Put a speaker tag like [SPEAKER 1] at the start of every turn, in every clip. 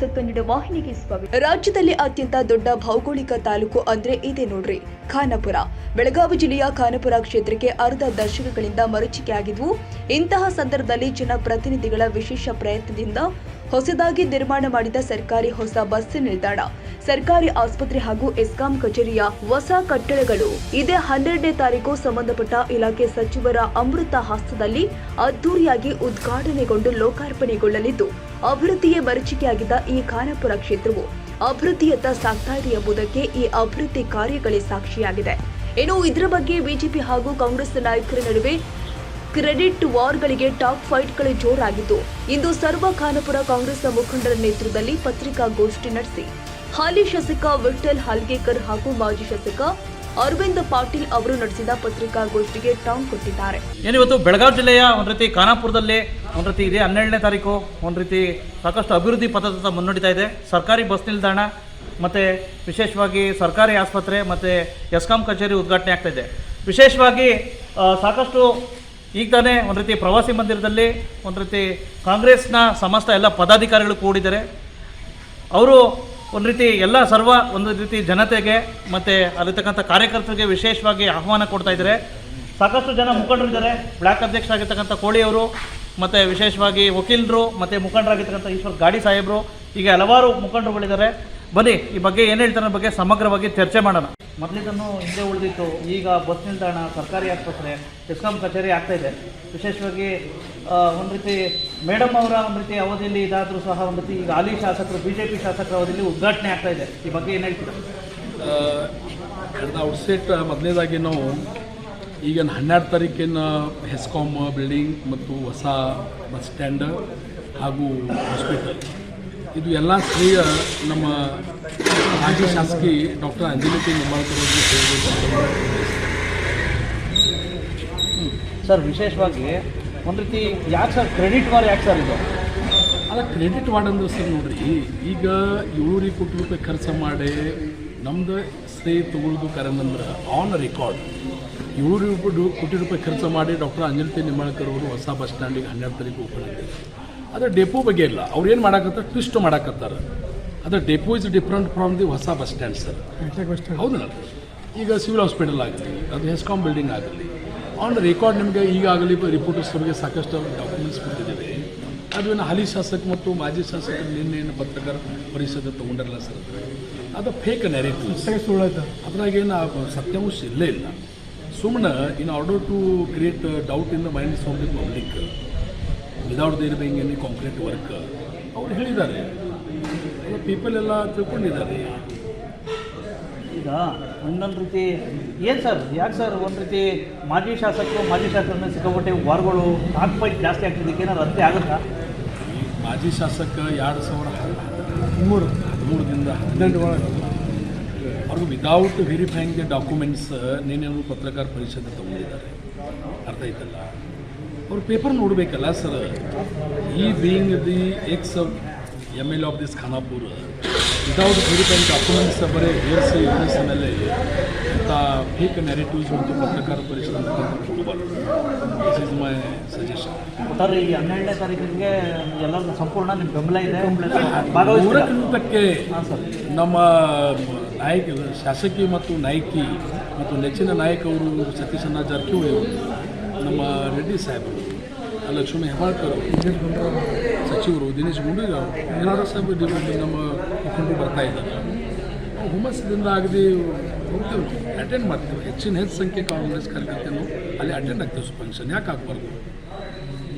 [SPEAKER 1] News Kannada ವಾಹಿನಿಗೆ ಸ್ವಾಗತ. ರಾಜ್ಯದಲ್ಲಿ ಅತ್ಯಂತ ದೊಡ್ಡ ಭೌಗೋಳಿಕ ತಾಲೂಕು ಅಂದ್ರೆ ಇದೆ ನೋಡ್ರಿ, ಖಾನಾಪುರ. ಬೆಳಗಾವಿ ಜಿಲ್ಲೆಯ ಖಾನಾಪುರ ಕ್ಷೇತ್ರಕ್ಕೆ ಅರ್ಧ ದಶಕಗಳಿಂದ ಮರುಚಿಕೆಯಾಗಿದ್ವು ಇಂತಹ ಸಂದರ್ಭದಲ್ಲಿ ಜನಪ್ರತಿನಿಧಿಗಳ ವಿಶೇಷ ಪ್ರಯತ್ನದಿಂದ ಹೊಸದಾಗಿ ನಿರ್ಮಾಣ ಮಾಡಿದ ಸರ್ಕಾರಿ ಹೊಸ ಬಸ್ ನಿಲ್ದಾಣ, ಸರ್ಕಾರಿ ಆಸ್ಪತ್ರೆ ಹಾಗೂ ಎಸ್ಕಾಂ ಕಚೇರಿಯ ಹೊಸ ಕಟ್ಟಡಗಳು. ಇದೇ ಹನ್ನೆರಡನೇ ತಾರೀಕು ಸಂಬಂಧಪಟ್ಟ ಇಲಾಖೆ ಸಚಿವರ ಅಮೃತ ಹಸ್ತದಲ್ಲಿ ಅದ್ದೂರಿಯಾಗಿ ಉದ್ಘಾಟನೆಗೊಂಡು ಲೋಕಾರ್ಪಣೆಗೊಳ್ಳಲಿದ್ದು ಅಭಿವೃದ್ಧಿಯೇ ಮರೀಚಿಕೆಯಾಗಿದ್ದ ಈ ಖಾನಾಪುರ ಕ್ಷೇತ್ರವು ಅಭಿವೃದ್ಧಿಯತ್ತ ಸಾಗ್ತಾ ಇದೆ ಎಂಬುದಕ್ಕೆ ಈ ಅಭಿವೃದ್ಧಿ ಕಾರ್ಯಗಳೇ ಸಾಕ್ಷಿಯಾಗಿದೆ. ಇನ್ನು ಇದರ ಬಗ್ಗೆ ಬಿಜೆಪಿ ಹಾಗೂ ಕಾಂಗ್ರೆಸ್ ನಾಯಕರ ನಡುವೆ ಕ್ರೆಡಿಟ್ ವಾರ್ಗಳಿಗೆ ಟಾಪ್ ಫೈಟ್ಗಳು ಜೋರಾಗಿದ್ದು, ಇಂದು ಸರ್ವ ಖಾನಪುರ ಕಾಂಗ್ರೆಸ್ ಮುಖಂಡರ ನೇತೃತ್ವದಲ್ಲಿ ಪತ್ರಿಕಾಗೋಷ್ಠಿ ನಡೆಸಿ. ಹಾಲಿ ಶಾಸಕ ವಿಠಲ್ ಹಾಲ್ಗೇಕರ್ ಹಾಗೂ ಮಾಜಿ ಶಾಸಕ ಅರವಿಂದ್ ಪಾಟೀಲ್ ಅವರು ನಡೆಸಿದ ಪತ್ರಿಕಾಗೋಷ್ಠಿಗೆ ಟಾಂಗ್ ಕೊಟ್ಟಿದ್ದಾರೆ.
[SPEAKER 2] ಏನಿವತ್ತು ಬೆಳಗಾವಿ ಜಿಲ್ಲೆಯ ಒಂದು ರೀತಿ ಖಾನಾಪುರದಲ್ಲಿ ಒಂದು ರೀತಿ ಇದೆ, ಹನ್ನೆರಡನೇ ತಾರೀಕು ಒಂದು ರೀತಿ ಸಾಕಷ್ಟು ಅಭಿವೃದ್ಧಿ ಪಥದತ್ತ ಮುನ್ನಡೀತಾ ಇದೆ. ಸರ್ಕಾರಿ ಬಸ್ ನಿಲ್ದಾಣ ಮತ್ತು ವಿಶೇಷವಾಗಿ ಸರ್ಕಾರಿ ಆಸ್ಪತ್ರೆ ಮತ್ತು ಎಸ್ಕಾಂ ಕಚೇರಿ ಉದ್ಘಾಟನೆ ಆಗ್ತಾ ಇದೆ. ವಿಶೇಷವಾಗಿ ಸಾಕಷ್ಟು ಈಗ ತಾನೇ ಒಂದು ರೀತಿ ಪ್ರವಾಸಿ ಮಂದಿರದಲ್ಲಿ ಒಂದು ರೀತಿ ಕಾಂಗ್ರೆಸ್ನ ಸಮಸ್ತ ಎಲ್ಲ ಪದಾಧಿಕಾರಿಗಳು ಕೂಡಿದ್ದಾರೆ. ಅವರು ಒಂದು ರೀತಿ ಎಲ್ಲ ಸರ್ವ ಒಂದು ರೀತಿ ಜನತೆಗೆ ಮತ್ತು ಅಲ್ಲಿರ್ತಕ್ಕಂಥ ಕಾರ್ಯಕರ್ತರಿಗೆ ವಿಶೇಷವಾಗಿ ಆಹ್ವಾನ ಕೊಡ್ತಾ ಇದ್ದಾರೆ. ಸಾಕಷ್ಟು ಜನ ಮುಖಂಡರಿದ್ದಾರೆ. ಬ್ಲಾಕ್ ಅಧ್ಯಕ್ಷರಾಗಿರ್ತಕ್ಕಂಥ ಕೋಳಿಯವರು ಮತ್ತು ವಿಶೇಷವಾಗಿ ವಕೀಲರು, ಮತ್ತು ಮುಖಂಡರಾಗಿರ್ತಕ್ಕಂಥ ಈಶ್ವರ್ ಗಾಡಿ ಸಾಹೇಬರು, ಹೀಗೆ ಹಲವಾರು ಮುಖಂಡರುಗಳಿದ್ದಾರೆ. ಬನ್ನಿ, ಈ ಬಗ್ಗೆ ಏನು ಹೇಳ್ತಾರೆ ಬಗ್ಗೆ ಸಮಗ್ರವಾಗಿ ಚರ್ಚೆ ಮಾಡೋಣ. ಮೊದಲಿದ್ದನ್ನು ಹಿಂದೆ ಉಳಿದಿತ್ತು. ಈಗ ಬಸ್ ನಿಲ್ದಾಣ, ಸರ್ಕಾರಿ ಆಸ್ಪತ್ರೆ, ಎಸ್ಕಾಂ ಕಚೇರಿ ಆಗ್ತಾ ಇದೆ. ವಿಶೇಷವಾಗಿ ಒಂದು ರೀತಿ ಮೇಡಮ್ ಅವರ ಒಂದು ರೀತಿ ಅವಧಿಯಲ್ಲಿ ಇದಾದರೂ ಸಹ ಒಂದು ರೀತಿ ಈಗ ಹಾಲಿ ಶಾಸಕರು ಬಿ ಜೆ ಪಿ ಶಾಸಕರ ಅವಧಿಯಲ್ಲಿ ಉದ್ಘಾಟನೆ ಆಗ್ತಾ ಇದೆ. ಈ ಬಗ್ಗೆ ಏನು ಹೇಳ್ತೀರಾ?
[SPEAKER 3] ಔಟ್ಸೆಟ್ ಮೊದಲನೇದಾಗಿ ನಾವು ಈಗ ಹನ್ನೆರಡು ತಾರೀಕಿನ ಹೆಸ್ಕಾಮ್ ಬಿಲ್ಡಿಂಗ್ ಮತ್ತು ಹೊಸ ಬಸ್ ಸ್ಟ್ಯಾಂಡ್ ಹಾಗೂ ಹಾಸ್ಪಿಟಲ್. ಇದು ಎಲ್ಲ ಶ್ರೇಯ ನಮ್ಮ ಮಾಜಿ ಶಾಸಕಿ ಡಾಕ್ಟರ್ ಅಂಜಲಿಕೆ ನಿಂಬಾಳ್ಕರ್
[SPEAKER 2] ಸರ್ ವಿಶೇಷವಾಗಿ ಒಂದು ರೀತಿ ಯಾಕೆ ಸರ್? ಕ್ರೆಡಿಟ್ ವಾರ್ ಯಾಕೆ ಸರ್ ಇದು?
[SPEAKER 3] ಅಲ್ಲ ಕ್ರೆಡಿಟ್ ವಾರ್ಡ್ ಅಂದ್ರೆ ಸರ್ ನೋಡ್ರಿ ಈಗ ಏಳುರಿ ಕೋಟಿ ರೂಪಾಯಿ ಖರ್ಚು ಮಾಡಿ ನಮ್ದು ಸ್ಟೇ ತಗೊಳ್ಳೋದು ಕರೆಂದ್ರೆ ಆನ್ ರೆಕಾರ್ಡ್ ಏಳು ರೂಪಾಯಿ ಕೋಟಿ ರೂಪಾಯಿ ಖರ್ಚು ಮಾಡಿ ಡಾಕ್ಟರ್ ಅಂಜಲಿ ಪಿ ನಿಂಬಾಳ್ಕರ್ ಅವರು ಹೊಸ ಬಸ್ ಸ್ಟ್ಯಾಂಡಿಗೆ ಹನ್ನೆರಡು ತಾರೀಕು ಓಪನ್ ಆಗಿದೆ ಅದು ಡೆಪೋ ಬಗ್ಗೆ ಇಲ್ಲ ಅವ್ರು ಏನು ಮಾಡಕತ್ತಾರೆ? ಟ್ವಿಸ್ಟ್ ಮಾಡಕತ್ತಾರ. ಅದು depot is different from the ಹೊಸ ಬಸ್ ಸ್ಟ್ಯಾಂಡ್ ಸರ್ ಹೌದಲ್ಲ ಈಗ ಸಿವಿಲ್ ಹಾಸ್ಪಿಟಲ್ ಆಗಲಿ ಅದು ಹೆಸ್ಕಾಮ್ ಬಿಲ್ಡಿಂಗ್ ಆಗಲಿ ಆನ್ ರೆಕಾರ್ಡ್ ನಿಮಗೆ ಈಗಾಗಲೇ ರಿಪೋರ್ಟರ್ಸ್ ಅವರಿಗೆ ಸಾಕಷ್ಟು ಡಾಕ್ಯುಮೆಂಟ್ಸ್ ಕೊಟ್ಟಿದ್ದೇವೆ ಅದು ಏನು ಹಾಲಿ ಶಾಸಕ ಮತ್ತು ಮಾಜಿ ಶಾಸಕರು ನಿನ್ನೆ ಪತ್ರಕರ ಪರಿಷತ್ ತೊಗೊಂಡಿರಲ್ಲ ಸರ್ ಅದು ಅದು ಫೇಕ್ ನೆರೇಟಿವ್ ಅದ್ರಾಗೇನು ಆ ಸತ್ಯಾಂಶ ಇಲ್ಲೇ ಇಲ್ಲ. ಸುಮ್ಮನೆ in order to create doubt in the minds of the public without there being any concrete work ಅವ್ರು ಹೇಳಿದ್ದಾರೆ. ಪೀಪಲ್ ಎಲ್ಲ ತಿಳ್ಕೊಂಡಿದ್ದಾರೆ.
[SPEAKER 2] ಈಗ ಒಂದೊಂದು ರೀತಿ ಏನು ಸರ್ ಯಾಕೆ ಸರ್ ಒಂದು ರೀತಿ ಮಾಜಿ ಶಾಸಕರು ಮಾಜಿ ಶಾಸಕರನ್ನ ಸಿಕ್ಕಾಪಟ್ಟೆ ವಾರ್ಗಳು ಟಾಕ್ ಪಾಯಿಂಟ್ ಜಾಸ್ತಿ ಆಗ್ತಿದ್ದಕ್ಕೆ ಏನಾದ್ರು ಅರ್ಥ ಆಗುತ್ತಾ?
[SPEAKER 3] ಮಾಜಿ ಶಾಸಕ ಎರಡು ಸಾವಿರ ಹದಿಮೂರು ಹದಿಮೂರರಿಂದ ಹದಿನೆಂಟು ಒಳಗೆ. ಅವ್ರಿಗೆ ವಿದೌಟ್ ವೆರಿಫೈಯಿಂಗ್ ದ ಡಾಕ್ಯುಮೆಂಟ್ಸ್ ನೀನೇನು ಪತ್ರಕಾರ ಪರಿಷತ್ ತಗೊಂಡಿದ್ದಾರೆ. ಅರ್ಥ ಆಯ್ತಲ್ಲ? ಅವ್ರು ಪೇಪರ್ ನೋಡಬೇಕಲ್ಲ ಸರ್. ಈ being the ex M L of this Khanapur without verifying documents ಬರೀ ಹೇರ್ಸಿ ಯೂನಿಸ್ ಮೇಲೆ ಅಂತ ಫೇಕ್ ನೆರೆಟಿವ್ಸ್ ಮತ್ತು ಪತ್ರಕಾರ ಪರಿಷತ್ ಅಂತ ಕೊಡಬಾರ್ದು ದಿಸ್ ಇಸ್ ಮೈ ಸಜೆಷನ್
[SPEAKER 2] ಒಟ್ಟಾರೆ ಈ ಹನ್ನೆರಡನೇ ತಾರೀಕಿಗೆ ಎಲ್ಲರೂ ಸಂಪೂರ್ಣ ನಿಮ್ಮ ಬೆಂಬಲ ಇದೆ.
[SPEAKER 3] ನೂರಕ್ಕೆ ನೂರಕ್ಕೆ
[SPEAKER 2] ಸರ್.
[SPEAKER 3] ನಮ್ಮ ನಾಯಕ ಶಾಸಕಿ ಮತ್ತು ನಾಯಕಿ ಮತ್ತು ನೆಚ್ಚಿನ ನಾಯಕ ಅವರು ಸತೀಶ್ ಅಣ್ಣ ಜಾರಕಿಹೊಳಿ ಅವರು ನಮ್ಮ ರೆಡ್ಡಿ ಸಾಹೇಬರು. ಲಕ್ಷ್ಮಣ ಹೆಬ್ಬಾಳ್ಕರ್ ಸಚಿವರು ದಿನೇಶ್ ಗುಂಡೂರಾವ್ ಏನಾರ ಸಾಹೇಬ್ ಡಿಪಾರ್ಟ್ಮೆಂಟ್ ನಮ್ಮ ಮುಖಂಡರು ಬರ್ತಾ ಇದ್ದಾರೆ. ನಾವು ಹುಮ್ಮಸ್ಸಿದಿಂದ ಆಗದೆ ಹೋಗ್ತೇವೆ. ಅಟೆಂಡ್ ಮಾಡ್ತೇವೆ. ಹೆಚ್ಚಿನ ಹೆಚ್ಚು ಸಂಖ್ಯೆ ಕಾಂಗ್ರೆಸ್ ಕಾರ್ಯಕರ್ತರು ಅಲ್ಲಿ ಅಟೆಂಡ್ ಆಗ್ತೇವೆ ಫಂಕ್ಷನ್ ಯಾಕೆ ಆಗ್ಬಾರ್ದು?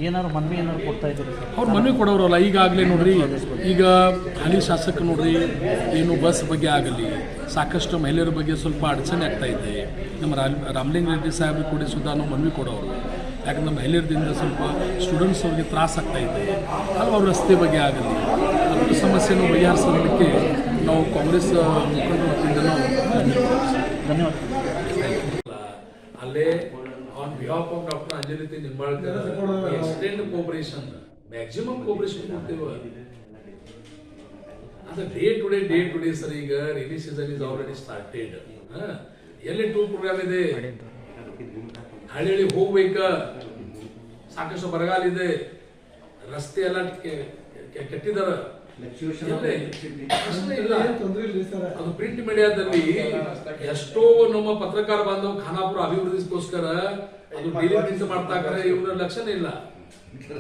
[SPEAKER 2] ಏನಾರು ಮನವಿ ಏನಾದ್ರು ಕೊಡ್ತಾ ಇದ್ದಾರೆ
[SPEAKER 3] ಅವ್ರು ಮನವಿ ಕೊಡೋರಲ್ಲ ಈಗಾಗಲೇ ನೋಡ್ರಿ ಈಗ ಹಾಲಿ ಶಾಸಕ ನೋಡ್ರಿ ಏನು ಬಸ್ ಬಗ್ಗೆ ಆಗಲಿ ಸಾಕಷ್ಟು ಮಹಿಳೆಯರ ಬಗ್ಗೆ ಸ್ವಲ್ಪ ಅಡಚಣೆ ಆಗ್ತಾ ಇದೆ. ನಮ್ಮ ರಾಮ್ ರಾಮಲಿಂಗ ರೆಡ್ಡಿ ಸಾಹೇಬ್ ಕೂಡ ಸುಧಾನು ನಾವು ಮನವಿ ಕೊಡೋರು. ಯಾಕಂದ್ರೆ ಮಹಿಳೆಯರದಿಂದ ಸ್ವಲ್ಪ ಸ್ಟೂಡೆಂಟ್ಸ್ ಅವ್ರಿಗೆ ಆಗ್ತಾ ಇದೆ. ಹಲವಾರು ರಸ್ತೆ ಬಗ್ಗೆ ಆಗಲಿ? ಅದೊಂದು ಸಮಸ್ಯೆಯನ್ನು ಬಗೆಹರಿಸೋದಕ್ಕೆ ನಾವು ಕಾಂಗ್ರೆಸ್ ಮುಖಂಡರ ವತಿಯಿಂದ ನಾವು ಅಲ್ಲೇ on behalf of doctor Anjali Nimbalkar cooperation maximum cooperation ಕೊಡ್ತೇವೆ. ಅದು day to day day to day sir, ಈಗ ರಿಲೀ ಸೀಸನ್ ಇಸ್ ಆಲ್ರೆಡಿ ಸ್ಟಾರ್ಟೆಡ್ ಎಲ್ಲಿ ಟೂರ್ ಪ್ರೋಗ್ರಾಮ್ ಇದೆ? ಹಳ್ಳಿ ಹೋಗ್ಬೇಕ? ಸಾಕಷ್ಟು ಬರಗಾಲ ಇದೆ ರಸ್ತೆ ಎಲ್ಲ ಕೆ- ಕೆ- ಕೆಟ್ಟಿದಾರ ಇಲ್ಲೇ. ಪ್ರಶ್ನೆ ಇಲ್ಲ ಅದು ಪ್ರಿಂಟ್ ಮೀಡಿಯಾದಲ್ಲಿ ಎಷ್ಟೋ ನಮ್ಮ ಪತ್ರಕಾರ ಬಾಂಧವ ಖಾನಾಪುರ ಅಭಿವೃದ್ಧಿಗೋಸ್ಕರ ಅದು ಡೈಲಿ ಪ್ರಿಂಟ್ ಮಾಡ್ತಾ ಇದ್ದಾರೆ ಇವ್ರ ಲಕ್ಷಣ ಇಲ್ಲ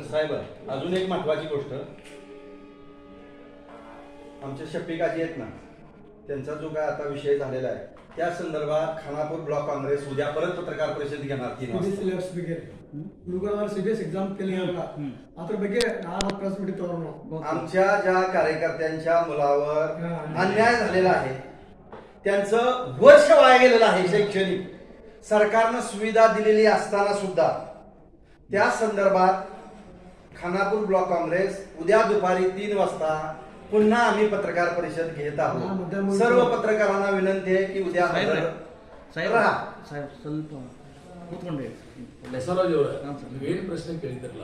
[SPEAKER 4] साहेब अजून एक महत्वाची गोष्ट आमच्या शफिकाजी आहेत ना त्यांचा जो काय आता विषय झालेला आहे त्या संदर्भात खानापूर ब्लॉक काँग्रेस उद्या परत पत्रकार परिषद घेणार तीन वाजता
[SPEAKER 5] ಸಿಬಿಎಸ್ ಬಗ್ಗೆ ಹುಡುಗರ ಸಿಬಿಎಸ್ ಎಕ್ಸಾಮ್ ಕೇಳಿರಲ್ಲ ಅದ್ರ ಬಗ್ಗೆ ನಾನು ಪ್ರೆಸ್ ಮೀಟ್ ತಗೊಂಡು
[SPEAKER 4] आमच्या ज्या कार्यकर्त्यांच्या मुलावर अन्याय झालेला आहे त्यांचं वर्ष वाया गेलेलं आहे शैक्षणिक सरकारनं सुविधा दिलेली असताना सुद्धा त्या संदर्भात खानापूर ब्लॉक काँग्रेस उद्या दुपारी तीन वाजता पुन्हा आम्ही पत्रकार परिषद घेत
[SPEAKER 5] हा,
[SPEAKER 4] आहोत
[SPEAKER 5] मुद्दा-
[SPEAKER 4] सर्व पत्रकारांना विनंती आहे की उद्या
[SPEAKER 2] ಸಾಹೇಬ್ರೆ
[SPEAKER 4] हजर
[SPEAKER 2] ಸಾಹೇಬ್
[SPEAKER 4] राहा.
[SPEAKER 2] ಸಾಹೇಬ್ ಸ್ವಲ್ಪ ಕೂತ್ಕೊಂಡು ಹೇಳಿ
[SPEAKER 3] ಬಸವರಾಜ್ ಅವರ
[SPEAKER 2] ಹಾಂ ಸರ್.
[SPEAKER 3] ನೀವೇನು ಪ್ರಶ್ನೆ ಕೇಳಿದ್ರಲ್ಲ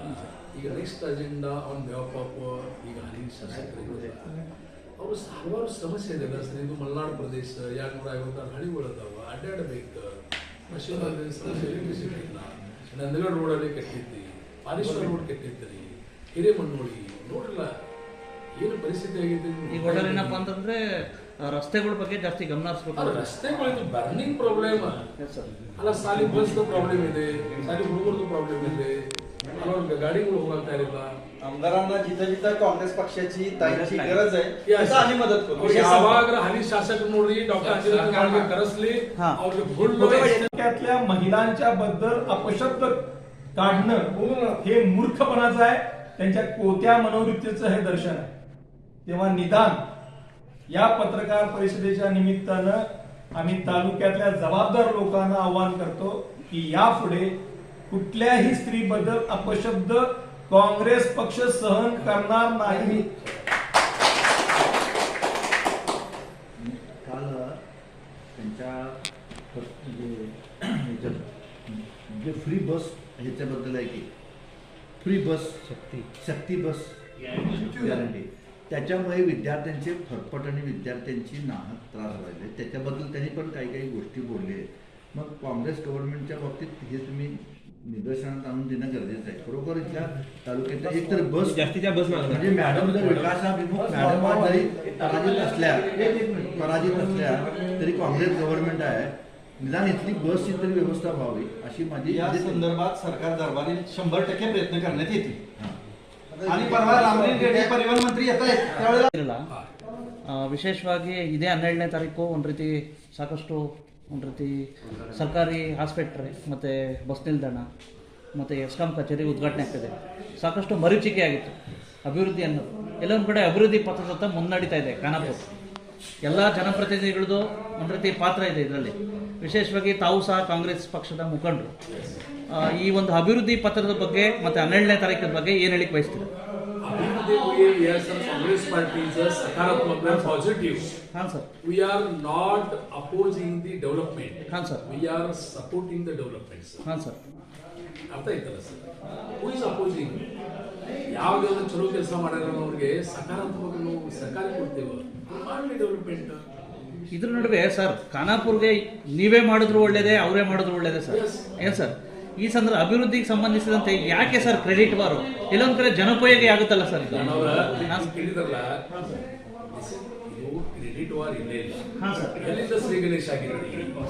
[SPEAKER 3] ಈಗ next agenda on behalf of ಈಗ ಹರೀಶ್ ಶಾಸಕರಿದ್ದಾರೆ ಅವರು ಹಲವಾರು ಸಮಸ್ಯೆ ಇದೆ ಸರ್ ಇದು ಮಲೆನಾಡು ಪ್ರದೇಶ ಎರಡ್ನೂರ ಐವತ್ತಾರು ಹಳ್ಳಿಗಳು ಅದಾವ ಅಡ್ಡಾಡಬೇಕು ಮಷೀನ್ ಸಮಸ್ಯೆ ಎಲೆಕ್ಟ್ರಿಸಿಟಿ ಇಲ್ಲ ನಂದಗಡ ರೋಡಲ್ಲಿ ಕೆಟ್ಟಿದ್ದಿ ಪಾಲೇಶ್ವರ ರೋಡ್ ಕೆಟ್ಟಿದ್ರಿ ಹಿರೇಮಣ್ಣೋಳಿ ನೋಡಿಲ್ಲ ಏನು ಪರಿಸ್ಥಿತಿ ಆಗೈತೆ
[SPEAKER 2] ಈಗ ಒಟ್ಟಾರೆ ಏನಪ್ಪ ಅಂತಂದ್ರೆ ಆ, ರಸ್ತೆಗಳ ಬಗ್ಗೆ ಜಾಸ್ತಿ ಗಮನ ಹರಿಸ್ಬೇಕು
[SPEAKER 3] ಅದು ರಸ್ತೆಗಳಿಂದ ಬರ್ನಿಂಗ್ ಪ್ರಾಬ್ಲಮ್
[SPEAKER 2] Yes, sir.
[SPEAKER 3] ಅಲ್ಲ ಸಾಲಿ ಬಸ್ ಪ್ರಾಬ್ಲಮ್ ಇದೆ ಸಾಲಿ ಹುಡುಗರದು ಪ್ರಾಬ್ಲಮ್ ಇದೆ ಹಲವಾರು ಗಾಡಿಗಳು ಹೋಗ್ತಾ ಇರಲಿಲ್ಲ
[SPEAKER 4] आमदारांना जिथं जिथं काँग्रेस पक्षाची ताईंची गरज आहे
[SPEAKER 3] Yes.
[SPEAKER 4] तिथं आम्ही मदत करू
[SPEAKER 3] ಅವ್ರಿಗೆ ಯಾವಾಗ ಹರೀಶ್ ಶಾಸಕರು ನೋಡ್ರಿ ಡಾಕ್ಟರ್ ಅಂಜಲಿ ಕುಮಾರ್ಗೆ ಕರೆಸ್ಲಿ
[SPEAKER 2] ಹಾ.
[SPEAKER 3] ಅವ್ರಿಗೆ ಫುಲ್
[SPEAKER 6] त्यातल्या महिलांच्या बद्दल अपशब्द काढणं हे मूर्खपणाचं आहे त्यांच्या कोत्या मनोवृत्तीचं हे दर्शन आहे तेव्हा निदान या पत्रकार परिषदेच्या निमित्तानं आम्ही तालुक्यातल्या जबाबदार लोकांना आवाहन करतो की यापुढे कुठल्याही स्त्रीबद्दल अपशब्द काँग्रेस पक्ष सहन करणार नाही.
[SPEAKER 7] काल त्यांच्या जे ह्याच्यात जे फ्री बस ह्याच्याबद्दल आहे की फ्री बस शक्ती. शक्ती बस गॅरंटी त्याच्यामुळे विद्यार्थ्यांचे फरफट आणि विद्यार्थ्यांची नाहक त्रास व्हायले. त्याच्याबद्दल त्यांनी पण काही काही गोष्टी बोलले. आहेत मग काँग्रेस गव्हर्नमेंटच्या बाबतीत हे तुम्ही निदर्शनात आणून देणं गरजेचं आहे. खरोखर इथल्या तालुक्यातल्या एक तर बस
[SPEAKER 8] जास्तीच्या बस
[SPEAKER 7] म्हणजे मॅडम जर विकासाभिमुख मॅडम जरी पराजित असल्या पराजित असल्या तरी काँग्रेस गव्हर्नमेंट आहे. निदान इथली बसची तरी व्यवस्था व्हावी अशी माझी
[SPEAKER 4] या संदर्भात सरकार दरबारी शंभर टक्के प्रयत्न करण्यात येतील. आणि परवा रामलिंग रेड्डी परिवहन मंत्री येत आहेत त्यावेळेला
[SPEAKER 2] ಇರಲ್ಲ ಆ, ವಿಶೇಷವಾಗಿ ಇದೇ ಹನ್ನೆರಡನೇ ತಾರೀಕು ಒಂದು ರೀತಿ ಸಾಕಷ್ಟು ಒಂದು ರೀತಿ ಸರ್ಕಾರಿ ಆಸ್ಪತ್ರೆ ಮತ್ತು ಬಸ್ ನಿಲ್ದಾಣ ಮತ್ತು ಎಸ್ಕಾಂ ಕಚೇರಿ ಉದ್ಘಾಟನೆ ಆಗ್ತಿದೆ ಸಾಕಷ್ಟು ಮರೀಚಿಕೆ ಆಗಿತ್ತು ಅಭಿವೃದ್ಧಿ ಅನ್ನೋದು ಎಲ್ಲ ಒಂದು ಕಡೆ ಅಭಿವೃದ್ಧಿ ಪಥದತ್ತ ಮುನ್ನಡೀತಾ ಇದೆ ಖಾನಾಪುರ ಎಲ್ಲ ಜನಪ್ರತಿನಿಧಿಗಳದ್ದು ಒಂದು ರೀತಿ ಪಾತ್ರ ಇದೆ ಇದರಲ್ಲಿ ವಿಶೇಷವಾಗಿ ತಾವು ಸಹ ಕಾಂಗ್ರೆಸ್ ಪಕ್ಷದ ಮುಖಂಡರು. ಈ ಒಂದು ಅಭಿವೃದ್ಧಿ ಪತ್ರದ ಬಗ್ಗೆ ಮತ್ತು ಹನ್ನೆರಡನೇ ತಾರೀಕಿನ ಬಗ್ಗೆ ಏನು ಹೇಳಿಕ್ ಬಯಸ್ತೀರಿ? ಹಾಂ sir.
[SPEAKER 3] We are not opposing the development
[SPEAKER 2] ಹಾಂ sir.
[SPEAKER 3] We are supporting the development
[SPEAKER 2] ಹಾಂ ಸರ್.
[SPEAKER 3] ಅರ್ಥ ಆಯ್ತಲ್ಲ ಸರ್ ಹೂ ಇಸ್ ಅಪೋಸಿಂಗ್ ಯಾವ್ದಾದ್ರು ಚಲೋ ಕೆಲಸ ಮಾಡ್ಯಾರ ಅವ್ರಿಗೆ ಸಕಾರಾತ್ಮಕ ನಾವು ಸರ್ಕಾರ ಕೊಡ್ತೇವೆ ಮಾಡಲಿ ಡೆವಲಪ್ಮೆಂಟ್
[SPEAKER 2] ಇದ್ರ ನಡುವೆ ಸರ್ ಖಾನಾಪುರ್ಗೆ ನೀವೇ ಮಾಡಿದ್ರು ಒಳ್ಳೇದೇ ಅವರೇ ಮಾಡಿದ್ರು ಒಳ್ಳೇದೇ ಸರ್. ಏನ್ ಸರ್? ಈ ಸಂದರ್ಭ ಅಭಿವೃದ್ಧಿಗೆ ಸಂಬಂಧಿಸಿದಂತೆ ಯಾಕೆ ಸರ್ ಕ್ರೆಡಿಟ್ ಬಾರು? ಇಲ್ಲೊಂದ್ ಕಡೆ ಜನೋಪಯೋಗಿ ಆಗುತ್ತಲ್ಲ ಸರ್
[SPEAKER 3] ಕ್ರೆಡಿಟ್ ವಾರ್ ಇಲ್ಲೇ ಇಲ್ಲ.
[SPEAKER 2] ಹಾಂ ಸರ್.
[SPEAKER 3] ಎಲ್ಲಿಂದ ಶ್ರೀ ಗಣೇಶ್ ಆಗಿರೋದು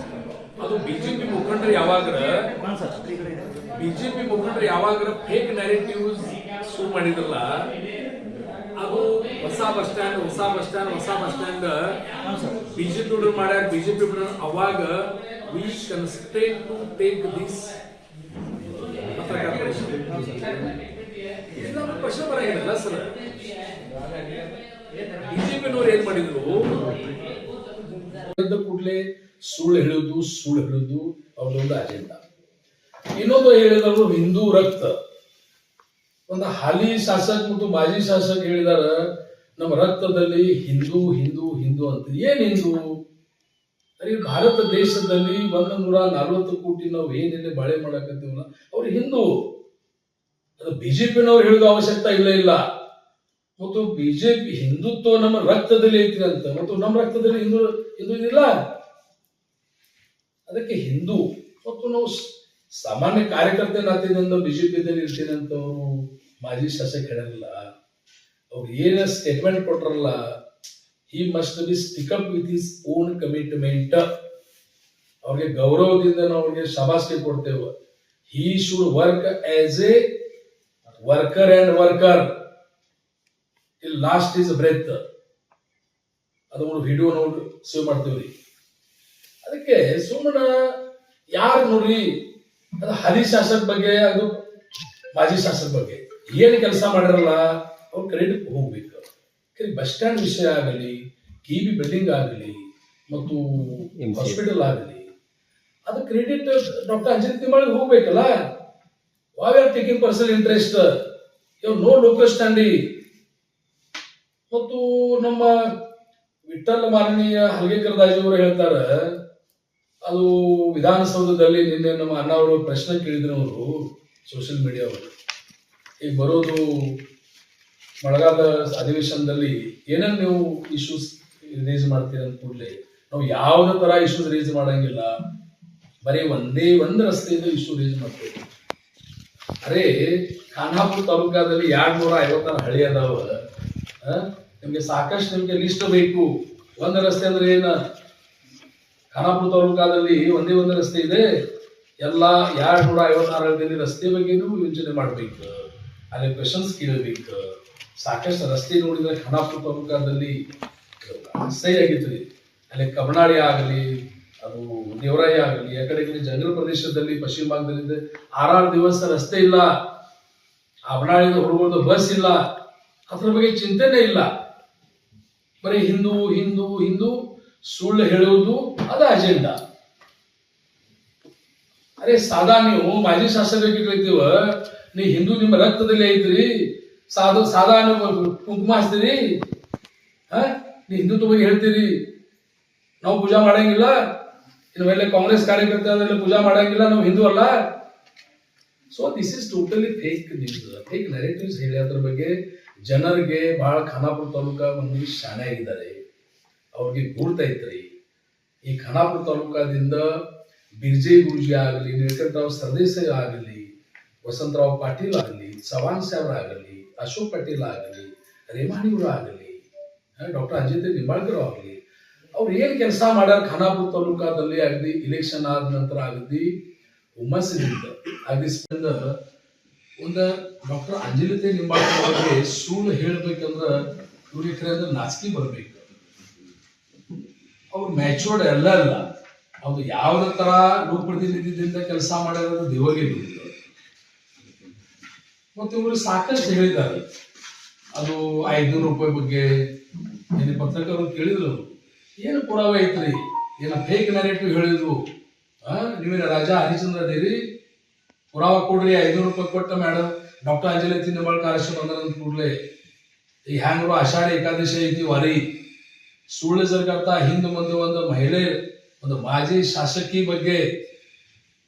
[SPEAKER 3] ಅದು ಬಿಜೆಪಿ ಮುಖಂಡರು
[SPEAKER 2] ಯಾವಾಗ
[SPEAKER 3] ಬಿಜೆಪಿ ಮುಖಂಡರು ಯಾವಾಗ ಫೇಕ್ ನ್ಯಾರೇಟಿವ್ ಶುರು ಮಾಡಿದ್ರಲ್ಲ ಹೊಸ ಬಸ್ ಸ್ಟ್ಯಾಂಡ್ ಹೊಸ ಬಸ್ ಸ್ಟ್ಯಾಂಡ್ ಹೊಸ ಬಸ್ ಸ್ಟ್ಯಾಂಡ್. ಬಿಜೆಪಿ ಹುಡುಗರು ಮಾಡ್ಯಾರ ಬಿಜೆಪಿ ಅವಾಗ we constate to take this ನಮ್ಗೆ ಪ್ರಶ್ನೆ ಬರಂಗಿಲ್ಲ ಸರ್. ಬಿಜೆಪಿನವ್ರು ಏನ್ ಮಾಡಿದ್ರು? ಕೂಡಲೇ ಸುಳ್ಳು ಹೇಳುದು ಸುಳ್ಳು ಹೇಳುದು ಅವ್ರದೊಂದು ಅಜೆಂಡಾ ಇನ್ನೊಂದು ಹೇಳಿದ್ರು ಹಿಂದೂ ರಕ್ತ. ಒಂದು ಹಾಲಿ ಶಾಸಕ ಮತ್ತು ಮಾಜಿ ಶಾಸಕ ಹೇಳಿದಾರ, ನಮ್ಮ ರಕ್ತದಲ್ಲಿ ಹಿಂದೂ ಹಿಂದೂ ಹಿಂದೂ ಅಂತ ಏನ್ ಹಿಂದೂ? ಅರೆ ಭಾರತ ದೇಶದಲ್ಲಿ ಒಂದು ನೂರ ನಲ್ವತ್ತು ಕೋಟಿ ನಾವು ಏನೇನೆ ಬಾಳೆ ಮಾಡಕತ್ತೀವಲ್ಲ, ಅವ್ರು ಹಿಂದೂ. ಅದು ಬಿಜೆಪಿನವ್ರು ಹೇಳೋದು ಅವಶ್ಯಕತೆ ಇಲ್ಲ ಇಲ್ಲ. ಮತ್ತು ಬಿಜೆಪಿ ಹಿಂದುತ್ವ ನಮ್ಮ ರಕ್ತದಲ್ಲಿ ಐತಿ ಅಂತ. ಮತ್ತು ನಮ್ಮ ರಕ್ತದಲ್ಲಿ ಹಿಂದೂ ಹಿಂದೂ ಇಲ್ಲ ಅದಕ್ಕೆ ಹಿಂದೂ. ಮತ್ತು ನಾವು ಸಾಮಾನ್ಯ ಕಾರ್ಯಕರ್ತನಾತಿನಿಂದ ಬಿಜೆಪಿದಲ್ಲಿ ಬಿಜೆಪಿ ಅಂತ ಅವರು ಮಾಜಿ ಶಾಸಕ ಹೇಳಿರಲಿಲ್ಲ ಅವ್ರು ಏನ ಸ್ಟೇಟ್ಮೆಂಟ್ ಕೊಟ್ರಲ್ಲ ಈ must be stick up with his own commitment ಅವ್ರಿಗೆ ಗೌರವದಿಂದ ನಾವು ಅವ್ರಿಗೆ ಶಬಾಸ್ಗೆ ಕೊಡ್ತೇವೆ. He should work as a worker and worker till last his breath ಅದು ವಿಡಿಯೋ ನೋಡಿ ಸೇವ್ ಮಾಡ್ತೀವ್ರಿ. ಅದಕ್ಕೆ ಸುಮ್ಮನ ಯಾರು ನೋಡ್ರಿ ಅದು ಹಾಲಿ ಶಾಸಕ ಬಗ್ಗೆ ಅದು ಮಾಜಿ ಶಾಸಕ ಬಗ್ಗೆ. ಏನು ಕೆಲಸ ಮಾಡಿರಲ್ಲ ಅವ್ರು ಕ್ರೆಡಿಟ್ ಹೋಗ್ಬೇಕು. ಬಸ್ ಸ್ಟ್ಯಾಂಡ್ ವಿಷಯ ಆಗಲಿ ಕೆ ಬಿ ಬಿಲ್ಡಿಂಗ್ ಆಗಲಿ ಮತ್ತು ಹಾಸ್ಪಿಟಲ್ ಆಗಲಿ ಅದು ಕ್ರೆಡಿಟ್ ಡಾಕ್ಟರ್ ಅಂಜಲಿ ತಿಂಗಳಿಗೆ ಹೋಗ್ಬೇಕಲ್ಲ. Wow are taking personal interest even no local ಸ್ಟ್ಯಾಂಡಿ ಮತ್ತು ನಮ್ಮ ವಿಠಲ್ ಮಾನನೀಯ ಹಲಗೇಕರ್ ದಾಜಿ ಅವರು ಹೇಳ್ತಾರೆ ಅದು ವಿಧಾನಸೌಧದಲ್ಲಿ ನಿನ್ನೆ ನಮ್ಮ ಅಣ್ಣ ಅವರು ಪ್ರಶ್ನೆ ಕೇಳಿದ್ರು ಅವರು ಸೋಷಿಯಲ್ ಮೀಡಿಯಾ ಅವರು. ಈಗ ಬರೋದು ಮಳೆಗಾಲದ ಅಧಿವೇಶನದಲ್ಲಿ ಏನೇನು ನೀವು ಇಶ್ಯೂಸ್ ರೇಸ್ ಮಾಡ್ತೀರ ಅಂತ ಕೂಡಲೇ, ನಾವು ಯಾವುದೇ ಥರ ಇಶ್ಯೂಸ್ ರೇಸ್ ಮಾಡಂಗಿಲ್ಲ, ಬರೀ ಒಂದೇ ಒಂದು ರಸ್ತೆಯಿಂದ ಇಶ್ಯೂ ರೇಸ್ ಮಾಡ್ತೀವಿ. ಅರೆ, ಖಾನಾಪುರ ತಾಲೂಕಾದಲ್ಲಿ ಎರಡ್ ನೂರ ಐವತ್ತಾರು ಹಳ್ಳಿ ಅದಾವ ನಿಮ್ಗೆ ಸಾಕಷ್ಟು ನಿಮಗೆ ಲಿಸ್ಟ್ ಬೇಕು. ಒಂದು ರಸ್ತೆ ಅಂದ್ರೆ ಏನ? ಖಾನಾಪುರ ತಾಲೂಕಾದಲ್ಲಿ ಒಂದೇ ಒಂದು ರಸ್ತೆ ಇದೆ. ಎಲ್ಲ ಎರಡು ನೂರ ಐವತ್ತಾರು ಹಳ್ಳಿಯಲ್ಲಿ ರಸ್ತೆ ಬಗ್ಗೆನೂ ಯೋಚನೆ ಮಾಡ್ಬೇಕು. ಅಲ್ಲಿ ಕ್ವೆಶನ್ಸ್ ಕೇಳಬೇಕು. ಸಾಕಷ್ಟು ರಸ್ತೆ ನೋಡಿದ್ರೆ ಖಾನಾಪುರ ತಾಲೂಕಾದಲ್ಲಿ ಆಗಿತ್ತು ಅಲ್ಲಿ ಕಬನಾಳಿ ಆಗಲಿ, ಅದು ದೇವರಾಯ ಆಗಲಿ, ಆ ಕಡೆ ಜಂಗಲ್ ಪ್ರದೇಶದಲ್ಲಿ ಪಶ್ಚಿಮ ಭಾಗದಲ್ಲಿ ಆರಾರು ದಿವಸ ರಸ್ತೆ ಇಲ್ಲ. ಅವನಾಳಿಂದ ಹೊರಗೋದು ಬಸ್ ಇಲ್ಲ. ಅದ್ರ ಬಗ್ಗೆ ಚಿಂತೆನೇ ಇಲ್ಲ. ಬರೀ ಹಿಂದೂ ಹಿಂದೂ ಹಿಂದೂ ಸುಳ್ಳು ಹೇಳುವುದು ಅದ ಅಜೆಂಡಾ. ಅರೆ ಸಾದಾ ನೀವು ಮಾಜಿ ಶಾಸಕರಿಗೆ ಕೇಳ್ತೀವ ನೀ ಹಿಂದೂ ನಿಮ್ಮ ರಕ್ತದಲ್ಲಿ ಐತ್ರಿ, ಸಾಧು ಸಾದಾ ನೀವು ಕುಂಕುಮ ಹಚ್ತೀರಿ, ಹ? ನೀ ಹಿಂದುತ್ವ ಬಗ್ಗೆ ಹೇಳ್ತೀರಿ, ನಾವು ಪೂಜಾ ಮಾಡಂಗಿಲ್ಲ, ಇನ್ನು ಮೇಲೆ ಕಾಂಗ್ರೆಸ್ ಕಾರ್ಯಕರ್ತರಲ್ಲಿ ಪೂಜಾ ಮಾಡಂಗಿಲ್ಲ, ನಾವು ಹಿಂದೂ ಅಲ್ಲ. So this is totally fake news fake narratives ಹೇಳಿ ಅದ್ರ ಬಗ್ಗೆ ಜನರಿಗೆ ಬಹಳ ಖಾನಾಪುರ ತಾಲೂಕ ಒಂದು ಶಾಣೆ ಆಗಿದ್ದಾರೆ ಅವ್ರಿಗೆ ಗುರ್ತೈತ್ರಿ ಈ ಖಾನಾಪುರ ತಾಲೂಕಾದಿಂದ ಬಿರ್ಜೆ ಗುರುಜಿ ಆಗಲಿ ನೀಲಕಂಠರಾವ್ ಸರ್ದೇಸಾಯಿ ಆಗಲಿ, ವಸಂತರಾವ್ ಪಾಟೀಲ್ ಆಗಲಿ ಚವಾನ್ ಸಾಹೇಬ್ರ ಆಗಲಿ, ಅಶೋಕ್ ಪಾಟೀಲ್ ಆಗಲಿ ರೇಮಾಣಿಯವರು ಆಗಲಿ ಡಾಕ್ಟರ್ ಅಜಿತ್ ನಿಂಬಾಳ್ಕರ್ ಆಗಲಿ, ಅವ್ರು ಏನ್ ಕೆಲಸ ಮಾಡ್ಯಾರ ಖಾನಾಪುರ ತಾಲೂಕಾದಲ್ಲಿ ಅಗದಿ ಇಲೆಕ್ಷನ್ ಆದ ನಂತರ ಅಗದಿ ಹುಮ್ಮಸ್ಸಿನಿಂದ ಅಗದಿ ಸ್ಪಂದ ಒಂದ ಡಾಕ್ಟರ್ ಅಂಜಲಿತೆ ನಿಂಬಾಳ್ಕರ್ ಅವ್ರಿಗೆ ಸುಳ್ಳು ಹೇಳ್ಬೇಕಂದ್ರ ಇವ್ರಿಗೆ ಅಂದ್ರೆ ನಾಚಿಕೆ ಬರ್ಬೇಕು. ಅವ್ರು ಮ್ಯಾಚೂರ್ಡ್ ಎಲ್ಲ ಅಲ್ಲ. ಅವ್ರು ಯಾವ್ದ ತರ ಲೋಕಪ್ರತಿನಿಧಿದಿಂದ ಕೆಲಸ ಮಾಡಿರೋದು ದೇವರಿಗೆ ಮತ್ತೆ ಇವರು ಸಾಕಷ್ಟು ಹೇಳಿದ್ದಾರೆ. ಅದು ಐದ್ನೂರು ರೂಪಾಯಿ ಬಗ್ಗೆ ಏನು ಪತ್ರಕರ್ತರು ಕೇಳಿದ್ರು. ಏನು ಪುರಾವೆ ಐತ್ರಿ? ಏನ ಫೇಕ್ ನರೇಟಿವ್ ಹೇಳಿದ್ರು? ಆ ರಾಜ ಹರಿಚಂದ್ರ ಅದೇರಿ ಪುರಾವ ಕೊಡ್ರಿ, ಐದುನೂರು ರೂಪಾಯಿ ಕೊಟ್ಟ ಮೇಡಮ್ ಡಾಕ್ಟರ್ ಅಂಜಲಿ ತಿನ್ನಬಾಳ್ ಕಾರ್ಯ ಬಂದ್ರ ಅಂತ ಕೂಡ್ಲೆ. ಈ ಹ್ಯಾಂಗ್ರು ಆಷಾಢ ಏಕಾದಶಿ ಐತಿ, ವಾರಿ. ಸುಳ್ಳು ಜರ್ಗತ್ತ ಹಿಂದೆ ಮುಂದೆ ಒಂದು ಮಹಿಳೆ, ಒಂದು ಮಾಜಿ ಶಾಸಕಿ ಬಗ್ಗೆ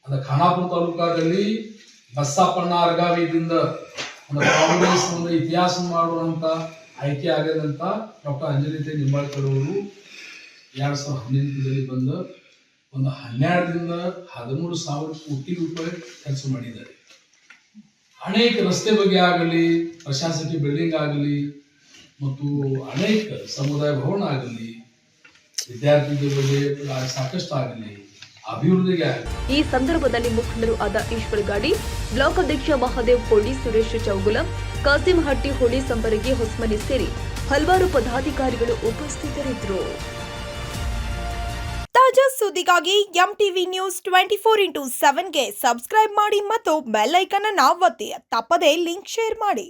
[SPEAKER 3] ಅದು ಖಾನಾಪುರ ತಾಲೂಕಾದಲ್ಲಿ ಬಸ್ಸಾಪಣ್ಣ ಅರ್ಗಾವಿದಿಂದ ಒಂದು ಕಾಂಗ್ರೆಸ್ ಒಂದು ಇತಿಹಾಸ ಮಾಡುವಂತ ಆಯ್ಕೆ ಆಗದಂತ ಡಾಕ್ಟರ್ ಅಂಜಲಿ ನಿಂಬಾಳ್ಕರ್ ಅವರು ಎರಡು ಸಾವಿರದ ಹದಿನೆಂಟರಲ್ಲಿ ಬಂದು ಒಂದು ಹನ್ನೆರಡರಿಂದ ಹದಿಮೂರು ಸಾವಿರ ಕೋಟಿ ರೂಪಾಯಿ ಖರ್ಚು ಮಾಡಿದ್ದಾರೆ. ಅನೇಕ ರಸ್ತೆ ಬಗ್ಗೆ ಆಗಲಿ, ಪ್ರಶಾಸಕಿ ಬಿಲ್ಡಿಂಗ್ ಆಗಲಿ ಮತ್ತು ಅನೇಕ ಸಮುದಾಯ ಭವನ ಆಗಲಿ, ವಿದ್ಯಾರ್ಥಿಗಳ ಸಾಕಷ್ಟು ಆಗಲಿ
[SPEAKER 1] ಈ ಸಂದರ್ಭದಲ್ಲಿ ಮುಖಂಡರು ಆದ ಈಶ್ವರ್ ಗಾಡಿ, ಬ್ಲಾಕ್ ಅಧ್ಯಕ್ಷ ಮಹಾದೇವ್ ಕೋಡಿ, ಸುರೇಶ್ ಚೌಗುಲ, ಕಾಸಿಂ ಹಟ್ಟಿ ಹೋಳಿ ಸಂಬರಗಿ ಹೊಸಮನಿ ಸೇರಿ ಹಲವಾರು ಪದಾಧಿಕಾರಿಗಳು ಉಪಸ್ಥಿತರಿದ್ದರು.
[SPEAKER 8] ತಾಜಾ ಸುದ್ದಿಗಾಗಿ M TV news twenty four into ಸೆವೆನ್ಗೆ subscribe ಮಾಡಿ ಮತ್ತು ಬೆಲ್ ಐಕನ್ ಅನ್ನು ಒತ್ತಿ, ತಪ್ಪದೇ ಲಿಂಕ್ ಶೇರ್ ಮಾಡಿ.